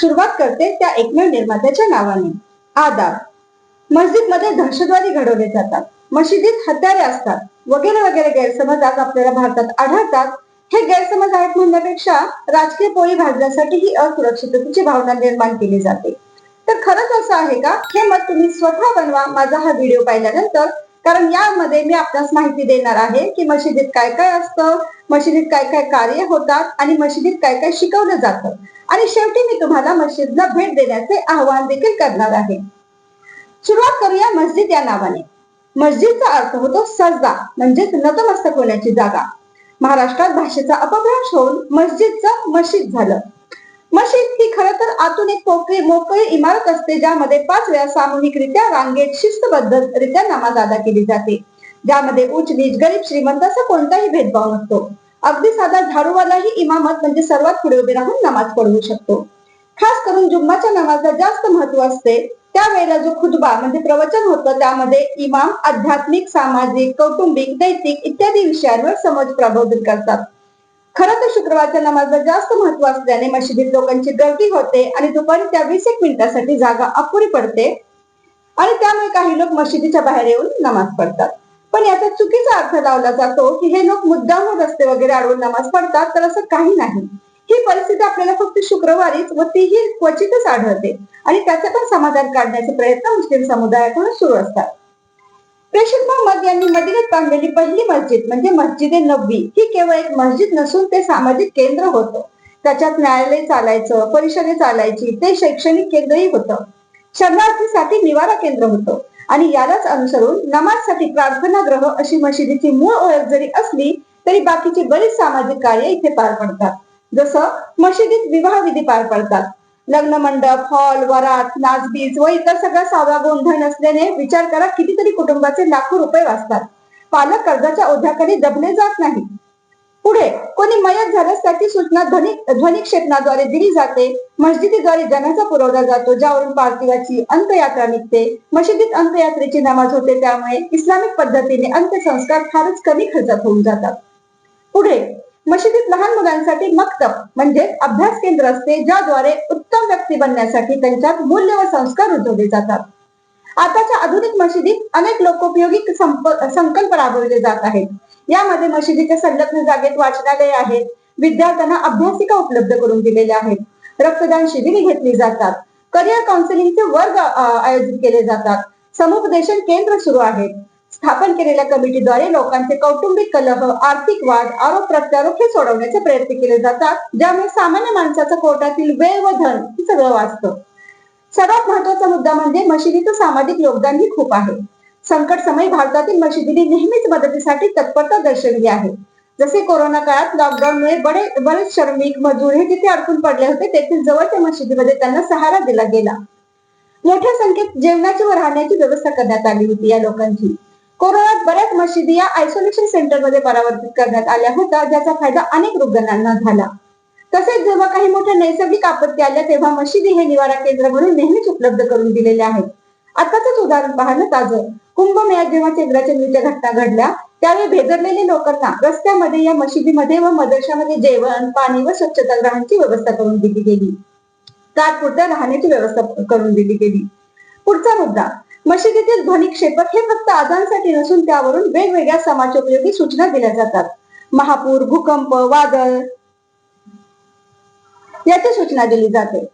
सुरुवात करते त्या एकमेव निर्मात्याच्या नावाने. आदाब. मस्जिदमध्ये दहशतवादी घडवले जातात. मशिदीत हत्यारे असतात. वगैरे वगैरे गैरसमज आज आपल्याला भारतात आढळतात. हे गैरसमज आहेत म्हणण्यापेक्षा राजकीय पोळी भाजण्यासाठी ही असुरक्षिततेची भावना निर्माण केली जाते. तर खरंच असं आहे का? हे मत तुम्ही स्वतः बनवा. माझा हा व्हिडिओ पाहिल्यानंतर कारण यामध्ये मी आपल्यास माहिती देणार आहे की मशिदीत काय काय असतं मशिदीत काय काय कार्य होतात आणि मशिदीत काय काय शिकवलं जातं. आणि शेवटी मी तुम्हाला मशिदला भेट देण्याचे आवाहन देखील करणार आहे. सुरुवात करूया मस्जिद या नावाने. मस्जिदचा अर्थ होतो सजदा म्हणजेच नतमस्तक होण्याची जागा. महाराष्ट्रात भाषेचा अपभ्रंश होऊन मस्जिदचं मशीद झालं. मशीद ही आतून एक मोकळी मोकळी इमारत असते ज्यामध्ये पाच वेळा सामूहिकरित्या रांगेत शिस्तबद्धरित्या नमाज अदा केली जाते. ज्यामध्ये उच्च नीच गरीब श्रीमंत असा कोणताही भेदभाव नसतो. अगदी साधा झाडूवालाही इमामत म्हणजे सर्वात पुढे उभे राहून नमाज पढवू शकतो. खास करून जुम्माच्या नमाजला जास्त महत्त्व असते. त्यावेळेला जो खुतबा म्हणजे प्रवचन होतं त्यामध्ये इमाम आध्यात्मिक सामाजिक कौटुंबिक नैतिक इत्यादी विषयांवर समज प्रबोधित करतात. खरं तर शुक्रवारच्या नमाजला जास्त महत्त्व असल्याने मशिदीत लोकांची गर्दी होते आणि दुपारी त्या वीस एक मिनिटासाठी जागा अपुरी पडते. आणि त्यामुळे काही लोक मशिदीच्या बाहेर येऊन नमाज पडतात. पण याचा चुकीचा अर्थ लावला जातो की हे लोक मुद्दाम रस्ते वगैरे अडवून नमाज पडतात तर असं काही नाही. ही परिस्थिती आपल्याला फक्त शुक्रवारीच व तीही क्वचितच आढळते. आणि त्याचे पण समाधान काढण्याचे प्रयत्न मुस्लिम समुदायाकडून सुरू असतात. प्रेषित मोहम्मद यांनी मदिनेत बांधलेली पहिली मस्जिद म्हणजे मस्जिद ए नबवी ही केवळ एक मस्जिद नसून ते सामाजिक केंद्र होतं. त्याच्यात न्यायालय चालायचं परिषदे चालायची ते शैक्षणिक केंद्रही होतं. शरणार्थीसाठी निवारा केंद्र होतं. आणि यालाच अनुसरून नमाजसाठी प्रार्थना ग्रह अशी मशिदीची मूळ ओळख जरी असली तरी बाकीची बरीच सामाजिक कार्य इथे पार पडतात. जसं मशिदीत विवाह विधी पार पडतात. लग्न मंडप हॉल वरात नाचबीज व इतर सगळा सावा गोंधळ नसल्याने विचार करा कितीतरी कुटुंबाचे लाखो रुपये वाचतात. पालक कर्जाच्या ओझ्याखाली दबले जात नाही पुढे कोणी मयत झाल्यास त्याची सूचना ध्वनी ध्वनी क्षेत्राद्वारे दिली जाते. मस्जिदीद्वारे जनाचा पुरवला जातो ज्यावरून पार्थिवाची अंत्ययात्रा निघते. मशिदीत अंत्ययात्रेची नमाज होते त्यामुळे इस्लामिक पद्धतीने अंत्यसंस्कार फारच कमी खर्चात होऊन जातात. पुढे मशिदीत लहान मुलांसाठी मक्तब म्हणजे अभ्यास केंद्र असते ज्याद्वारे उत्तम व्यक्ती बनण्यासाठी त्यांच्यात मूल्य व संस्कार रुजवले जातात. आताच्या आधुनिक मशिदीत अनेक लोकोपयोगी संकल्प राबवले जात आहेत. यामध्ये मशिदीच्या संलग्न जागेत वाचनालय आहेत विद्यार्थ्यांना अभ्यासिका उपलब्ध करून दिलेल्या आहेत रक्तदान शिबिरे घेतली जातात करिअर काउन्सिलिंगचे वर्ग आयोजित केले जातात समुपदेशन केंद्र सुरू आहेत. स्थापन केलेल्या कमिटीद्वारे लोकांचे कौटुंबिक कलह आर्थिक वाद आरोप प्रत्यारोप हे सोडवण्याचे प्रयत्न केले जातात ज्यामुळे सामान्य माणसाचं कोर्टातील वेळ व धन हे सगळं वाचतं. सर्वात महत्त्वाचा मुद्दा म्हणजे मशिदीचं सामाजिक योगदान ही खूप आहे. संकट समय भारतातील मशिदीने नेहमीच मदतीसाठी तत्परता दर्शवली आहे. जसे कोरोना काळात लॉकडाऊनमुळे बडे बरेच श्रमिक मजूर हे जिथे अडकून पडले होते तेथील जवळच्या मशिदीमध्ये त्यांना सहारा दिला गेला. मोठ्या संख्येत जेवणाची व राहण्याची व्यवस्था करण्यात आली होती या लोकांची. कोरोनात बऱ्याच मशिदी या आयसोलेशन सेंटरमध्ये परावर्तित करण्यात आल्या होत्या ज्याचा फायदा अनेक रुग्णांना झाला. तसेच जेव्हा काही मोठ्या नैसर्गिक आपत्ती आल्या तेव्हा मशिदी हे निवारा केंद्र म्हणून नेहमीच उपलब्ध करून दिलेले आहेत. आताच उदाहरण पाहणं ताजं. कुंभमेळ्यात जेव्हा चंद्राचंद्रीच्या घटना घडल्या त्यावेळी भेदरलेले लोकांना रस्त्यामध्ये या मशिदीमध्ये व मदरशामध्ये जेवण पाणी व स्वच्छता राहण्याची व्यवस्था करून दिली गेली. तात्पुरत्या राहण्याची व्यवस्था करून दिली गेली. पुढचा मुद्दा. मशिदीतील ध्वनिक्षेपक हे फक्त आजांसाठी नसून त्यावरून वेगवेगळ्या समाजोपयोगी सूचना दिल्या जातात. महापूर भूकंप वादळ याची सूचना दिली जाते.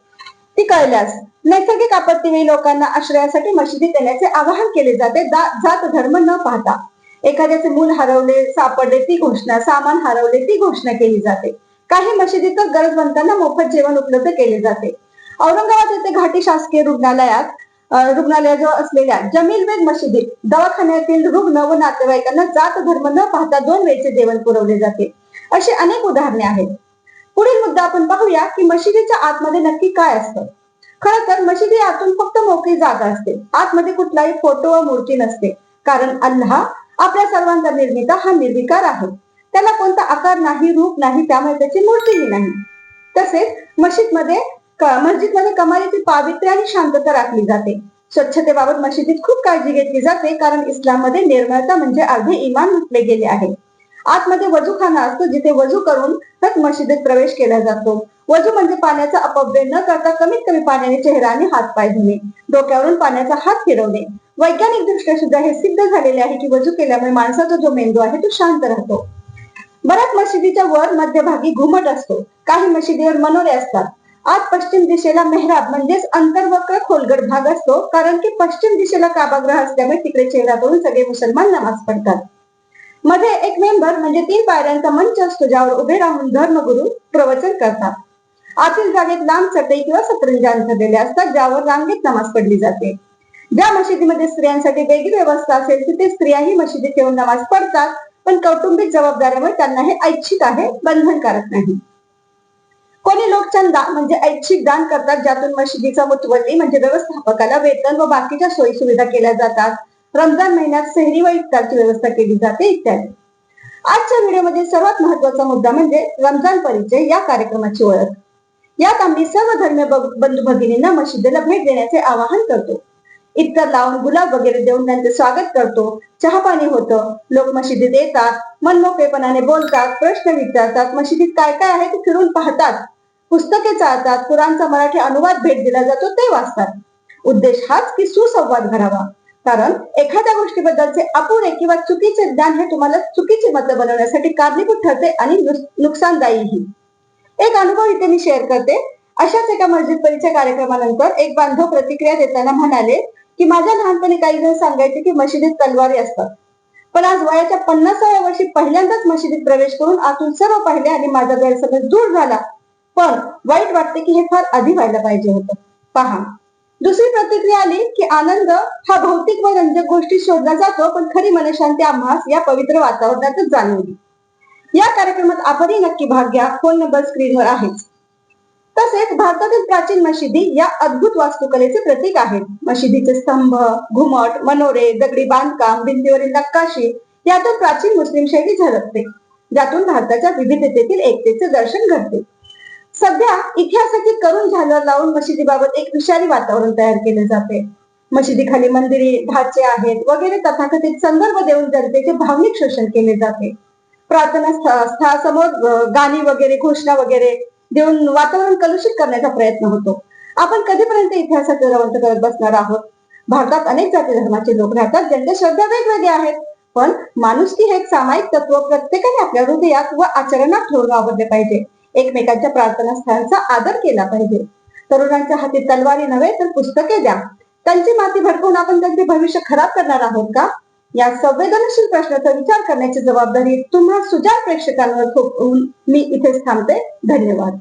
ती कळल्यास नैसर्गिक आपत्तीवेळी लोकांना आश्रयासाठी मशिदीत येण्याचे आवाहन केले जाते. जात धर्म न पाहता एखाद्याचे मूल हरवले सापडले ती घोषणा सामान हरवले ती घोषणा केली जाते. काही मशिदीत गरजवंतांना मोफत जेवण उपलब्ध केले जाते. औरंगाबाद येथे घाटी शासकीय रुग्णालयात रुग्णालयाजवळ असलेल्या जमील बेग मशिदीत दवाखान्यातील रुग्ण व नातेवाईकांना जात धर्म न पाहता दोन वेळचे जेवण पुरवले जाते. अशी अनेक उदाहरणे आहेत. पुढील मुद्दा आपण पाहूया की मशिदीच्या आतमध्ये नक्की काय असतं. खर तर मशिदी आतून फक्त मोकळी जागा असते. आतमध्ये कुठलाही फोटो व मूर्ती नसते. कारण अल्लाह आपल्या सर्वांचा निर्मिता हा निर्विकार आहे. त्याला कोणता आकार नाही रूप नाही त्यामुळे त्याची मूर्तीही नाही. तसेच मशीदमध्ये मस्जिदमध्ये कमालीची पावित्र्य आणि शांतता राखली जाते. स्वच्छतेबाबत मशिदीत खूप काळजी घेतली जाते कारण इस्लाममध्ये निर्मळता म्हणजे अर्धे इमान म्हटले गेले आहे. आतमध्ये वजूखाना असतो जिथे वजू करून मशिदीत प्रवेश केला जातो. वजू म्हणजे पाण्याचा अपव्यय न करता कमीत कमी पाण्याने चेहरा आणि हात पाय धुणे डोक्यावरून पाण्याचा हात फिरवणे. वैज्ञानिक दृष्ट्या सुद्धा हे सिद्ध झालेले आहे की वजू केल्यामुळे माणसाचा जो मेंदू आहे तो शांत राहतो. बऱ्याच मशिदीच्या वर मध्यभागी घुमट असतो. काही मशिदीवर मनोरे असतात. आज पश्चिम दिशेला मेहराब म्हणजेच अंतर्वक्र खोलगट भाग असतो. कारण की पश्चिम दिशेला काबाग्रह असल्यामुळे तिकडे चेहरा करून सगळे मुसलमान नमाज पडतात. मध्ये एक मेंबर म्हणजे तीन पायऱ्यांचा मंच असतो ज्यावर उभे राहून धर्मगुरू प्रवचन करतात. आतील जागेत लांब चटई किंवा सतरंजा दिले असतात ज्यावर रांगेत नमाज पडली जाते. ज्या मशिदीमध्ये स्त्रियांसाठी वेगळी व्यवस्था असेल तिथे स्त्रियाही मशिदीत येऊन नमाज पडतात. पण कौटुंबिक जबाबदाऱ्यामुळे त्यांना हे ऐच्छिक आहे बंधनकारक नाही. कोणी लोक चंदा म्हणजे ऐच्छिक दान करतात ज्यातून मशिदीचा मुतवल्ली म्हणजे व्यवस्थापकाला वेतन व बाकीच्या सोयी सुविधा केल्या जातात. रमजान महिन्यात सेहरी व इफ्तारची व्यवस्था केली जाते इत्यादी. आजच्या व्हिडिओमध्ये सर्वात महत्त्वाचा मुद्दा म्हणजे रमजान परिचय या कार्यक्रमाची ओळख. यात आम्ही सर्व धर्मीय बंधू भगिनींना मशिदीला भेट देण्याचे आवाहन करतो. इतर लावून गुलाब वगैरे देऊन त्यांचे स्वागत करतो. चहा पाणी होतं. लोक मशिदीत येतात. मनमोकळेपणाने बोलतात प्रश्न विचारतात. मशिदीत काय काय आहे ते फिरून पाहतात. पुस्तके चालतात कुराणचा मराठी अनुवाद भेट दिला जातो ते वाचतात. उद्देश हाच की सुसंवाद घडावा. कारण एखाद्या गोष्टीबद्दलचे अपुरे किंवा चुकीचे ज्ञान हे तुम्हाला चुकीचे मत बनवण्यासाठी कारणीभूत ठरते आणि नुकसानदायीही. एक अनुभव इथे मी शेअर करते. अशाच एका मस्जिद परिचय कार्यक्रमानंतर एक बांधव प्रतिक्रिया देताना म्हणाले की माझ्या लहानपणी काही जण सांगायचे की मशिदीत तलवारी असतात. पण आज वयाच्या पन्नासाव्या वर्षी पहिल्यांदाच मशिदीत प्रवेश करून आतून सर्व पाहिले आणि माझा गैरसमज दूर झाला. पण वाईट वाटते की हे फार आधी व्हायला पाहिजे होतं. पहा. दुसरी प्रतिक्रिया आली की आनंद हा भौतिक व रंजक गोष्टी शोधला जातो पण खरी मनशांती आम्हास या पवित्र वातावरणातच जाणवली. या कार्यक्रमात आपणही नक्की भाग घ्या. फोन नंबर स्क्रीनवर आहेच. तसेच भारतातील प्राचीन मशिदी या अद्भुत वास्तुकलेचे प्रतीक आहेत. मशिदीचे स्तंभ घुमट मनोरे दगडी बांधकाम भिंतीवरील नक्काशी यातून प्राचीन मुस्लिम शैली झलकते ज्यातून भारताच्या विविधतेतील एकतेचे दर्शन घडते. सध्या इतिहासाची करून झालं लावून मशिदीबाबत एक विषारी वातावरण तयार केले जाते मशिदीखाली मंदिरे ढाचे आहेत वगैरे तथाकथित संदर्भ देऊन जनतेचे भावनिक शोषण केले जाते. प्रार्थना स्थळासमोर गाणी वगैरे घोषणा वगैरे देऊन वातावरण कलुषित करण्याचा प्रयत्न होतो. आपण कधीपर्यंत इतिहासाचे रवंत करत बसणार आहोत? भारतात अनेक जाती धर्माचे लोक राहतात ज्यांच्या श्रद्धा वेगवेगळ्या आहेत. पण माणुसकी हे एक सामायिक तत्व प्रत्येकाने आपल्या हृदयात व आचरणात ठेवून वापरले पाहिजे. एकमेकांच्या प्रार्थनास्थळांचा आदर केला पाहिजे. तरुणांच्या हाती तलवारी नव्हे तर पुस्तके द्या. त्यांची माती भडकवून आपण त्यांचे भविष्य खराब करणार आहोत का? या संवेदनशील प्रश्नाचा विचार करण्याची जबाबदारी तुम्हा सुजाण प्रेक्षकांवर थोपवून मी इथेच थांबते. धन्यवाद.